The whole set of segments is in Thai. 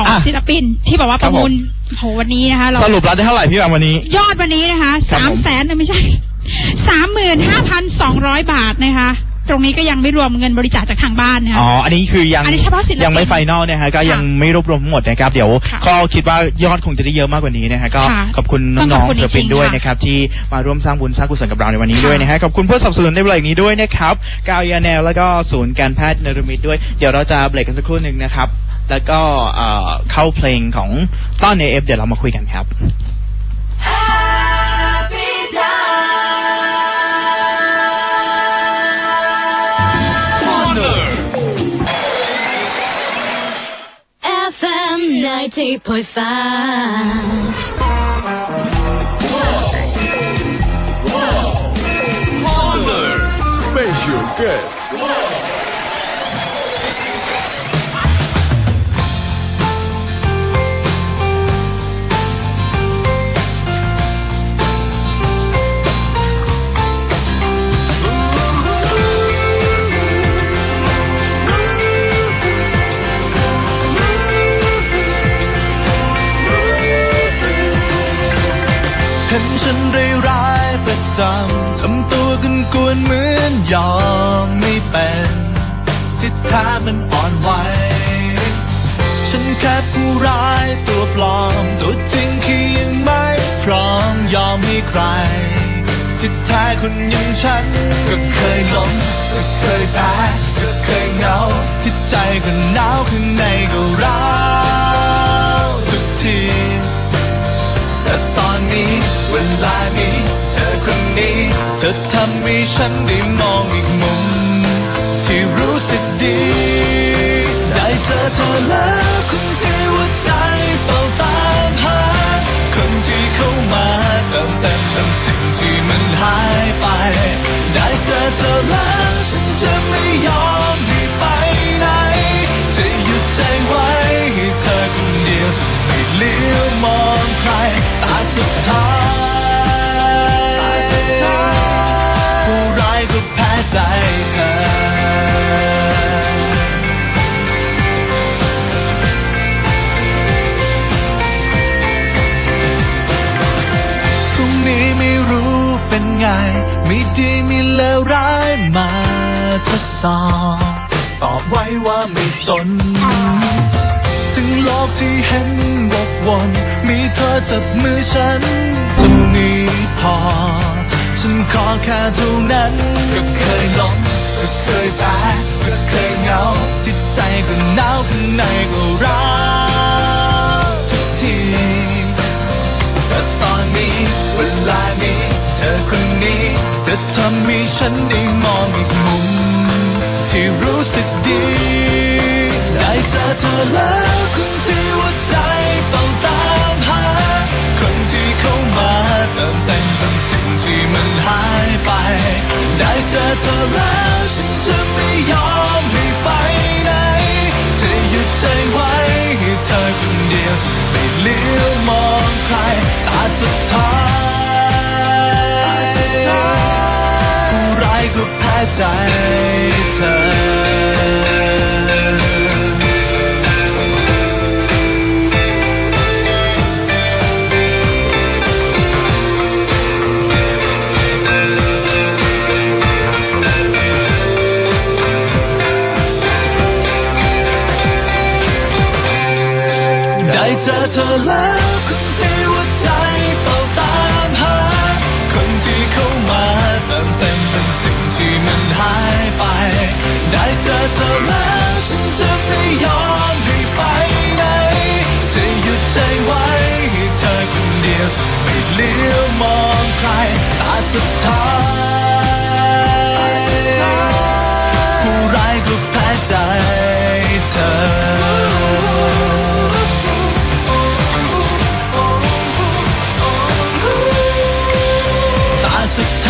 ของอะศิลปินที่บอกว่าคปรับระมูลโหวันนี้นะคะ เรา สรุปแล้วได้เท่าไหร่พี่แบมวันนี้ ยอดวันนี้นะคะครับสามผม แสนไม่ใช่สามหมื่นห้าพันสองร้อยบาทนะคะ ตรงนี้ก็ยังไม่รวมเงินบริจาคจากทางบ้านนะคะ อ๋อ อันนี้คือยังอันนี้เฉพาะศิลปินยังไม่ไฟนอลนะฮะก็ยังค่ะไม่รวบรวมทั้งหมดนะครับ เดี๋ยวค่ะก็คิดว่ายอดคงจะได้เยอะมากกว่านี้นะฮะก็ค่ะขอบคุณต้องน้ขอองบคุณๆศิลปินจริงๆด้วยค่ะนะครับที่มาร่วมสร้างบุญสร้างกุศลกับเราในวันนี้ค่ะ ด้วยนะฮะขอบคุณผู้สนับสนุนในเวลาอย่างนี้ด้วยนะครับกาวยาแนลแล้วก็ศูนย์การแพทย์เนรมิตด้วยเดี๋ยวเราจะเบรกกันสักครู่หนึ่งนะครับ แล้วก็เข้าเพลงของต้อนเอฟเดี๋ยวเรามาคุยกันครับ FM 90.5. นฉันได้ร้ายประจำทำตัวกันกวนเหมือนยอมไม่เป็นที่แท้มันอ่อนไหวฉันแค่ผู้ร้ายตัวปลอมตัวจริงคือยังไม่พร้อมยอมให้ใครที่แท้คนอย่างฉันก็เคยหลงก็เคยแพ้ก็เคยเหงาที่ใจก็หนาวข้างในก็ำให้ฉันได้มองอีกมุม ที่รู้สึกดี ได้เจอเธอแล้วคนที่ว่าใจเฝ้าตามหาคนที่เข้ามาเติมเต็มเต็มสิ่งที่มันหายไป ได้เจอเธอแล้วฉันจะไม่ยอมให้ไปไหนจะหยุดใจไว้ให้เธอคนเดียวไม่เลี้ยวมองใครตาสุดท้าย ใจเธอพรุ่งนี้ไม่รู้เป็นไง มีดีมีเลวร้ายมาทดสอบ ตอบไว้ว่าไม่สน ถึงโลกที่เห็นวกวน มีเธอจับมือฉันจะมีพอ ฉันขอแค่เท่านั้นก็เคยหลงก็เคยแพ้ก็เคยเหงาจิตใจก็หนาวข้างในก็ร้าวทุกทีแต่ตอนนี้เวลานี้เธอคนนี้จะทำให้ฉันได้มองอีกมุมที่รู้สึกดี ได้เจอเธอแล้ว ได้เจอเธอแล้วฉันจะไม่ยอมให้ไปไหนจะหยุดใจไว้ให้เธอคนเดียวไม่เลี้ยวมองใครตาสุดท้ายผู้ร้ายก็แพ้ใจเธอ จอเธอแล้วฉันจะไม่ยอมให้ไปไหนจะหยุดใจไว้ให้เธอคนเดียวไม่เลี้ยวมองใครตาสุดท้ายผู้ร้ายก็แพ้ใจเธอตาสุดท้าย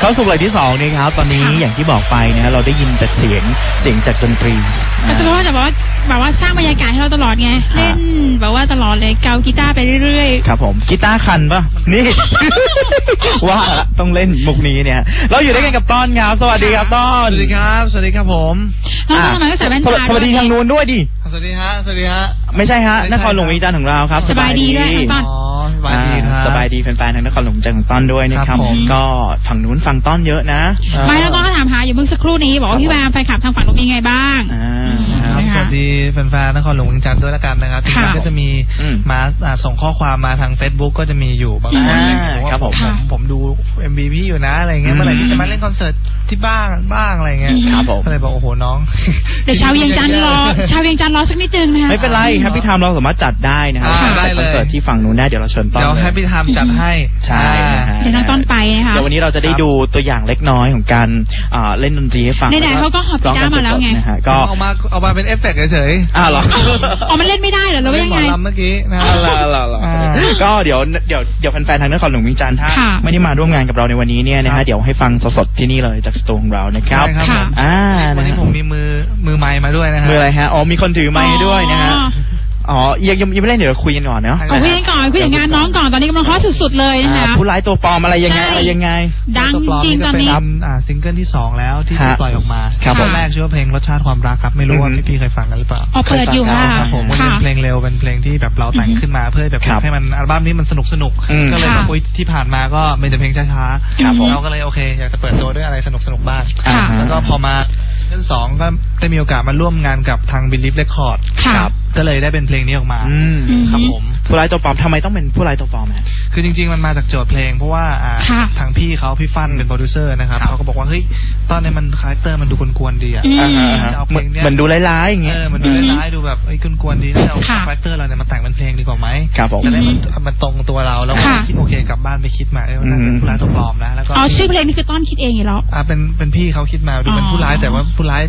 เข้าสู่เบรกที่สองนี่ครับ ตอนนี้ค่ะอย่างที่บอกไปนะฮะเราได้ยินแต่เสียงเสียงจากดนตรีก็จะว่าแต่ว่าแบบว่าสร้างบรรยากาศให้เราตลอดไงฮะเล่นแบบว่าตลอดเลยเกากีตาร์ไปเรื่อยครับผมกีตาร์คันปะนี่ ว่าละต้องเล่นมุกนี้เนี่ย เราอยู่ด้วยกันกับต้อนครับ สวัสดีครับต้นสวัสดีครับ สวัสดีครับผมๆน้องทำไมก็ใส่แว่นสวัสตาสวัสดีด้วยทางนู้นด้วยดิสวัสดีฮะสวัสดีฮะไม่ใช่ฮะไม่ใช่นครหลวงวิจารณ์ของเราครับ สบายดีด้วยครับต้นอ๋อส บายดีครับอ่าสบายดีแฟนๆทางนครหลวงวิจารณ์ของต้นด้วยนะคครัรับบผมก็ฝั่งนู้นฟังต้นเยอะนะไม่แล้วก็ถามหาอยู่เมื่อสักครู่นี้บอกว่าพี่แวมแฟนคลับทางฝั่งนู้นเป็นไงบ้าง อ่าครับนะคะสวัสดีแฟนๆนครหลวงเวียงจันทร์ด้วยละกันนะครับที่ค่ะก็จะมีอืมมาอ่าส่งข้อความมาทาง Facebook ก็จะมีอยู่บางคนอ่าบอกว่าครับผมผมผมดู MV พี่อยู่นะอะไรเงี้ยอืมเมื่อไหร่ที่จะมาเล่นคอนเสิร์ตที่บ้างบ้างอะไรเงี้ยครับผมก็เลยบอกโอ้โหน้องเดี๋ยวชาวเวียงจันทร์รอชาวเวียงจันทร์รอสักนิดนึงนะคะไม่เป็นไรครับพี่ทามเราสามารถจัดได้นะครับอ่าได้คเลอนยเสิร์ตที่ฝั่งนู้นได้เดี๋ยวเราเชิญต้นเดี๋ยวเลยให้พี่ทำจัดให้ใช่นะฮะเดี๋ยวน้องต้นไปนะคะเดี๋ยววันนี้เราจะได้ดูตัวอย่างเล็กน้อยของการอ่าเล่นดนตรีให้ฟังไหนๆเขาก็หอบกีตาร์มาแล้วไงร้องกันสดๆนะฮะก็ก็เอามาเอามาเป็นเอฟเฟกต์เฉยอ้าวเหรออ๋อมันเล่นไม่ได้เหรอหรือว่าเล่นยังหมอไงลำเมื่อกี้นะอ้าวเหรอเหรอเหรออ่า ก็เดี๋ยวเดี๋ยวเดี๋ยวแฟนๆทางนครหลวงวิงจันทร์ถ้าค่ะ ไม่ได้มาร่วมงานกับเราในวันนี้เนี่ยนะครัฮะบเดี๋ยวให้ฟังสดๆที่นี่เลยจากสตูของเรานะครับใช่ครับผมอ่าวันนี้ะฮะผมมีมือมือไม้มาด้วยนะฮะ มืออะไรฮะอ๋อมีคนถือไม้ให้ด้วยนะฮะ อ๋อ อ๋อยังยังยังไม่เล่นเดี๋ยวคุยกันก่อนเนาะเอาคุยกันก่อนคุยถึงงานน้องก่อนตอนนี้กำลังฮอตสุดๆเลยนะคะอ่าผู้ร้ายตัวปลอมอะไรยังไงใช่อะไรยังไง ดังตัวปลอมจริงตอนนี้ก็เป็นอ่าซิงเกิลที่สองแล้วที่ฮะที่ปล่อยออกมาครับเพลงแรกชื่อว่าเพลงรสชาติความรักครับไม่รู้ว่าอือฮึพี่ๆเคยฟังกันหรือเปล่าอ๋อเปิดอยู่ค่ะครับผมมันค่ะเป็นเพลงเร็วเป็นเพลงที่แบบเราแต่งขึ้นมาเพื่อแบบครับให้มันอัลบั้มนี้มันสนุกสนุกๆอืมก็เลยค่ะแบบอุ๊ยที่ผ่านมาก็เป็นแต่เพลงช้าครับผมเราก็เลยโอเคอยากจะเปิดตัวด้วยอะไรสนุกสนุกๆบ้างอ่าค่ะฮะแล้วก็พอมา เรื่องสองก็ได้มีโอกาสมาร่วมงานกับทาง Believe Record ค่ะครับก็เลยได้เป็นเพลงนี้ออกมา อืมอืมครับผม ผู้ร้ายตัวปลอมทำไมต้องเป็นผู้ร้ายตัวปลอมฮะ คือจริงๆมันมาจากโจทย์เพลง เพราะว่าอ่าค่ะทางพี่เขาพี่ฟันเป็นโปรดิวเซอร์นะครับครับ เขาก็บอกว่าเฮ้ยตอนนี้มันคาแรคเตอร์มันดูกวนๆดีอะ อืม อ่าฮะอ่าฮะจะเอาเพเหมืลอนงเนี้ย เหมือนดูร้ายๆอย่างเอเงี้ยอมันดูร้ายๆดูแบบเอ้ยกวนๆดีแล้วเอาค่ะคาแรคเตอร์เราเนี่ยมาแต่งเป็นเพลงดีกว่าไหมครับผมจะได้มันมันตรงตัวเราแล้วก็ค่ะ คิดโอเคกลับบ้านไปคิดมาเออมันน่าจะเป็นผู้ร้ายตัวปลอมนะแล้วก็ อ๋อชื่อเพลงนี่คือต้นคิดเองอยู่แล้วอ่าเป็นเป็นพี่เขาคิดมาดูเป็นอ๋อผู้ร้ายแต่ว่าผู้ร้าย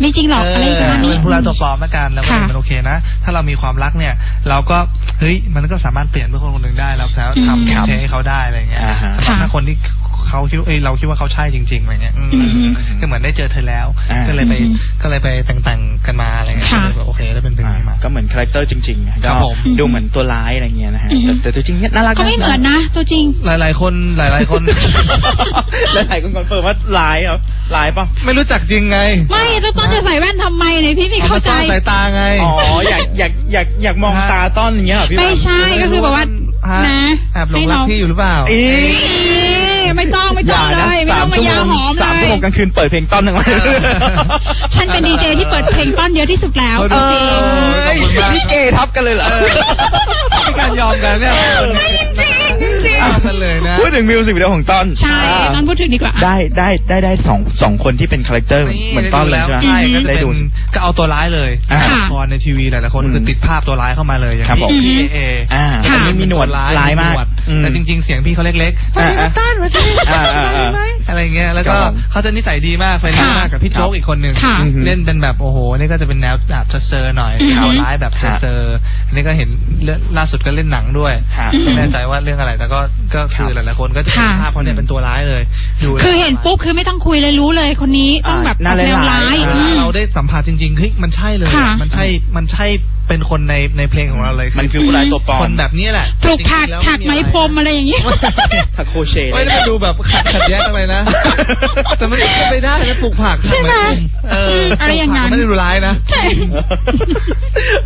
ไม่จริงหรอกอะไรประมาณนี้เป็นผู้ร้ายตัวปลอมละกันแล้วก็ค่ะมันโอเคนะ ถ้าเรามีความรักเนี่ย เราก็เฮ้ยมันก็สามารถเปลี่ยนเพื่อคนคนหนึ่งได้แล้วแล้วทำครับเพลงให้เขาได้อะไรเงี้ยอ่าฮะสำหรับถ้าคนที่เขาคิดว่าเอ้ยเราคิดว่าเขาใช่จริงๆอะไรเงี้ยอืมอือฮึก็เหมือนได้เจอเธอแล้วอ่าก็เลยไปอือฮึก็เลยไปแต่งๆกันมาอะไรเงี้ยค่ะก็เลยแบบโอเคแล้วเป็นเพลงอ่านี้มา ก็เหมือนคาแรคเตอร์จริงๆนะครับก็ผมดูเหมือนตัวร้ายอะไรเงี้ยนะฮะอือฮึแต่แต่ตัวจริงเนี่ยน่ารักก็ไม่เหมือนนะ ตัวจริง หลายๆคนหลายๆคนแล้วไหนคนคอนเฟิร์มว่าร้ายเหรอร้ายป่ะไม่รู้จักจริงไง ไม่ตัวต้นจะใส่แว่นทำไมเนี่ยพี่ไม่เข้าใจอมซ่อนสายตาไงอ๋ออยากอยากอยากอยากมองฮะตาต้อนอย่างเงี้ยเหรอพี่ไม่ว่าใช่ก็คือแบบว่าฮะนะแอบหลให้งรักน้องพี่อยู่หรือเปล่าอี ไม่ต้องไม่ต้องเลยไม่ต้องมายาหอมเลสามชั่วโมงยกลางคืนเปิดเพลงต้อนทั้งวันฉันเป็นดีเจที่เปิดเพลงต้นเยอะที่สุดแล้วเอจอริงขอบคุณมากนี่เกย์ทับกันเลยเหรอไม่การยอมกันเนี่ย ยอมกันเลยนะ พูดถึงมิวสิกวิดีโอของต้นใช่ต้นพูดถึงดีกว่า ได้ได้ได้ได้สองสองคนที่เป็นคาแรคเตอร์เหมือนต้นเลยใช่ไหมใช่ก็จะได้เป็นดูก็เอาตัวร้ายเลยอ่าละครในทีวีหลายๆคนอืมคือติดภาพตัวร้ายเข้ามาเลยอย่างครับผมพี่เออ่าเออันนี้มีหนวดร้ายมากหนวดอืมแต่จริง ๆ เสียงพี่เขาเล็กๆอ่าอ่าต้านมาสิอ่าอ่าอ่าอะไรเงี้ยแล้วก็ครับผมเขาจะนิสัยดีมากเป็นค่ะมากกับพี่โจ๊กอีกคนหนึ่งค่ะเล่นเป็นแบบโอ้โหนี่ก็จะเป็นแนวแบบเซอร์ๆหน่อยครับตัวร้ายแบบเซอร์ๆอันนี้ก็เห็นเรื่องล่าสุดก็เล่นหนังด้วยฮะไม่แน่ใจว่าเรื่องอะไรแต่ก็ก็คือหลายๆคนก็จะเห็นค่ะภาพเขาเนี่ยเป็นตัวร้ายเลยดูคือเห็นปุ๊บคือไม่ต้องคุยเลยรู้เลยคนนี้ต้องแบบอ่าออกแนวหน้าร้าร้ายยอืมเราได้สัมผัสจริงๆเฮ้ยมันใช่เลยค่ะมันใช่มันใช่ เป็นคนในในเพลงของเราเลยมันคือผู้ร้ายตัวปลอม คนแบบนี้แหละปลูกผักจริงๆแล้วถักไหมพรมอะไรอย่างเงี้ยถักโครเชต์เฮ้ยแล้วมันดูแบบขัดขัดแย้งกันไปนะ แต่มันก็ไม่ได้นะปลูกผักถักไหมพรมเอออะไรอย่างนั้น ปลูกผักไม่ได้ดูร้ายนะ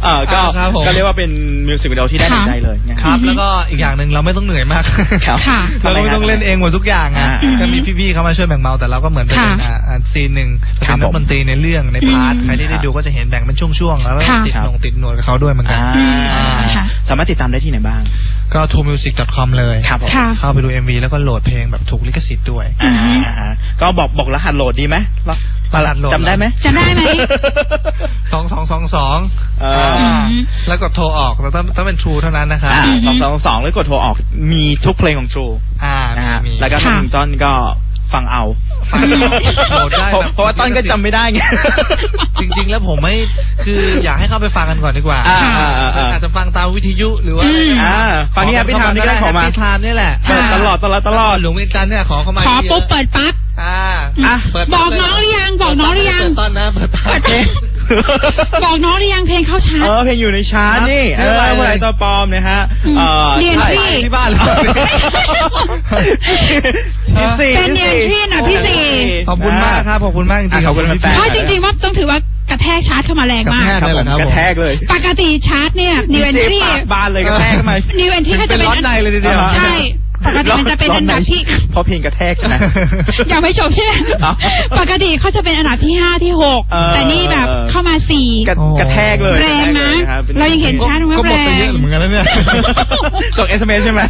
เออก็ครับผม ก็เรียกว่าเป็นมิวสิกวิดีโอที่ได้ค่ะใจเลยนะ ครับ แล้วก็อีกอย่างหนึ่งเราไม่ต้องเหนื่อยมากครับค่ะเราไม่ต้องเล่นเองหมดทุกอย่างอะอ่าก็มีพี่ๆเขามาช่วยแบ่งเบาแต่เราก็เหมือนเป็นค่ะอ่าอ่าซีนหนึ่งครัเป็บนนักดนตรีในเรื่องในพาร์ทอืมใครที่ได้ดูก็จะเห็นแบ่งเป็นช่วงๆแล้วก็ค่ะ ติดหนงติดหนวดกับเขาด้วยเหมือนกันอ่าค่ะสามารถติดตามได้ที่ไหนบ้าง ก็ t o m u s i c c o m เลยครับผมค่ะเข้าไปดู MV แล้วก็โหลดเพลงแบบถูกลิขสิทธิ์ด้วยอ่าฮะก็บอกบอกรหัสโหลดดีไหมรหัสโหลดจำได้ไหมจำได้ไหมสองสองสองสองเอออืมแล้วกดโทรออกแล้วต้องต้องเป็น True เท่านั้นนะครับอ่าสองสองสองแล้วกดโทรออกมีทุกเพลงของ True อ่านะฮะมีแล้วก็ค่ะทางต้นก็ฟังเอา ฟังโหลดได้เพราะแบบเพราะว่าต้นก็จำไม่ได้ไง จริง ๆ แล้วผมไม่คืออยากให้เข้าไปฟังกันก่อนดีกว่าอ่าอ่าอ่าอ่าอาจจะฟังตามวิทยุหรือว่าอะไรก็ได้ อ่าฟังนี่ Happy Time นี่ก็ได้ขอมา Happy Time นี่แหละเปิดตลอดตลอดตลอด หลวงเวียงจันทร์เนี่ยขอเข้ามาขอเยะปุ๊บเปิดปั๊บ อ่าอะ เปิดบอกน้องหรือยังบอกน้องหรือยัง เปิดต้นนะเปิดต้นเอ๊ะบอกน้องหรือยังเพลงเข้าชาเอร์ตอเพลงอยู่ในชาร์ตนี่คเอรับอเรื่องอะไรเมื่อไหร่ตัวปลอมนะฮะอืมเออเรียนใช่ที่ ที่บ้านเลย ที่สี่เป็นเรียนที่น่ะพี่สี่ขอบคุณมากครับขอบคุณมากจริงอะๆขอบคุณพี่แฟนเพราะจริงๆว่าต้องถือว่ากระแทกชาร์ตเข้ามาแรงมากกระแทครับผมได้เหรอครับกระแทกเลยปกติชาร์ตเนี่ยนิวเอนทรีปากบานเลยกระแทกเข้ามานิวเอนทรีก็จะเป็นเป็นร้อนในเลยทีเดียวใช่ ปกติมันจะเป็นอันดับที่เพราะเพลงกระแทกใช่ไหมอย่าไปจบใช่ไหมอ๋อปกติเขาจะเป็นอันดับที่ห้าที่หกเออแต่นี่แบบเข้ามาสี่กระโอ้กระแทกเลยแรงนะกแทกลคบเรายังเห็นชาร์ตว่าก็หมดไปแรงเยอะเหมือนกันแล้วเนี่ยส่งเอสเอ็มเอสใช่ไหม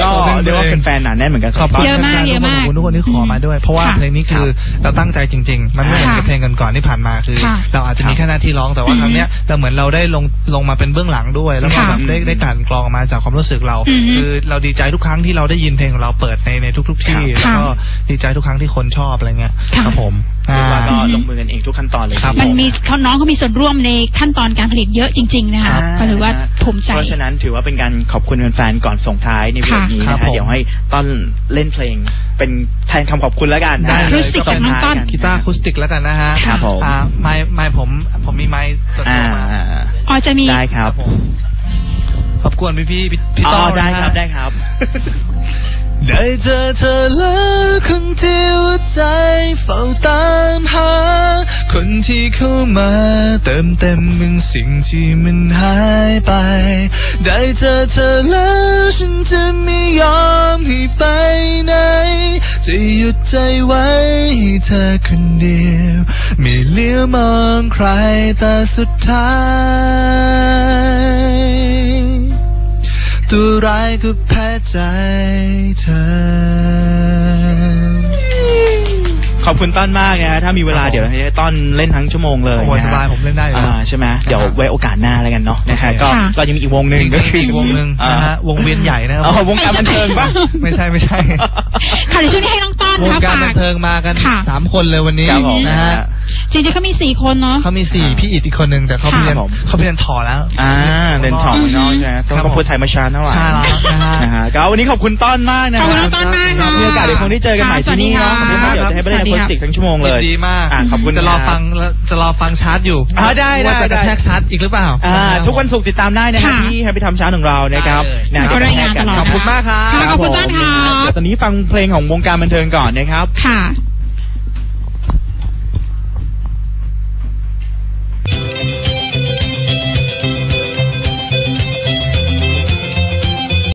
ก็ขอบคุณเรียกว่าแฟนๆหนาแน่นเหมือนกันขอบคุณเยอะมากเยอะมากขอบคุณทุกคนที่ขอมาด้วย เพราะว่าค่ะเพลงนี้คือเราตั้งใจจริง ๆ มันไม่เหมือนกับเพลงก่อนๆที่ผ่านมาคือค่ะเราอาจจะมีแค่หน้าที่ร้องแต่ว่าครั้งเนี้ยเราเหมือนเราได้ลงลงมาเป็นเบื้องหลังด้วย แล้วก็ค่ะแบบได้ได้กลั่นกรองออกมาจากความรู้สึกเราอือฮึคือเราดีใจทุกครั้งที่เราได้ยินเพลงของเราเปิดในในทุก ๆ ที่ค่ะแล้วก็ดีใจทุกครั้งที่คนชอบอะไรเงี้ยค่ะครับผมเรียกว่าก็อ่าลงมือกันเองทุกขั้นตอนเลยครับมันมีเขาน้องเขามีส่วนร่วมในขั้นตอนการผลิตเยอะจริง ๆ นะคะก็ถือว่าภูมิใจเพราะฉะนั้นถือว่าเป็นการขอบคุณแฟนๆก่อนส่งท้ายในวันนี้ค่ะครันะบฮะผมเดี๋ยวให้ต้นเล่นเพลง เป็นแทนคำขอบคุณแล้วกันได้นะเลย Acoustic ก็เป็นจากน้องต้นกีตาร์อะคูสติกแล้วกันนะฮะครับผมอ่าไม้ไม้ผมผมมีไม้ส่วนอ่าตัวมาอ๋อจะมีได้ครับ ผมขอบคุณพี่พี่พี่พี่อ๋ต้ออได้นะฮะครับได้ครับได้เจอเธอแล้วคนที่หัวใจเฝ้าตามหา คนที่เข้ามาเติมเต็มมึงสิ่งที่มันหายไป ได้เจอเธอแล้วฉันจะไม่ยอมให้ไปไหน จะหยุดใจไว้ให้เธอคนเดียวไม่เลี้ยวมองใครแต่สุดท้าย ตัวร้ายก็แพ้ใจเธอขอบคุณต้นมากนะฮะถ้ามีเวลาครับผมเดี๋ยวให้ต้นเล่นทั้งชั่วโมงเลยโอ้ยนะฮะสบายผมเล่นได้อยู่แล้วอ่าใช่ไหมเดี๋ยวไว้โอกาสหน้าแล้วกันเนาะนะฮะโอเคก็ค่ะเรายังมีอีกวงหนึ่งอีกก็คืออีกวงหนึ่งนะฮะวงเวียนใหญ่นะครัอ๋อวงการบันเทิงปะไม่ใช่ไม่ใช่ค่ะเดี๋ยวช่วงนี้ให้น้องต้อนวงค่ะการฝาบักนเทิงมากันค่ะสามคนเลยวันนี้ครับผมนะฮะ จริงๆเขามีสี่คนเนาะ เขามีสี่พี่อิดอีกคนหนึ่งแต่เขาค่ะเรียนผมเขาเรียนถอแล้ว อ่าเล่นถอดน้องใช่ไหมต้องครับผมพูดไทยมาชาเท่าไหร่ใช่แล้วนะฮะนะฮะก็วันนี้ขอบคุณต้นมากนะขอบคุณน้องต้นมากค่ะมีโอกาสเดี๋ยวคงได้เจอกันใหม่ที่นี่เนาะค่ะเดี๋ยวจะให้ไปเล่นสวัสดีโพค่ะสติกทั้งชั่วโมงเลยดีมากอะขอบคุณจะรอครับฟังจะรอฟังชาร์จอยู่อ่าได้ได้ว่าจะกระได้แทกชาร์จอีกหรือเปล่าอ่าทุกวันศุกร์ติดตามได้นะครับค่ะที่แฮปปี้ทำช้าของเรานะครับได้เลยนะก็รายงานตลอดขอบคุณมากครับค่ะขอบคุณต้นค่ะเดี๋ยวตอนนี้ฟังเพลงของวงการบันเทิงก่อนนะครับค่ะ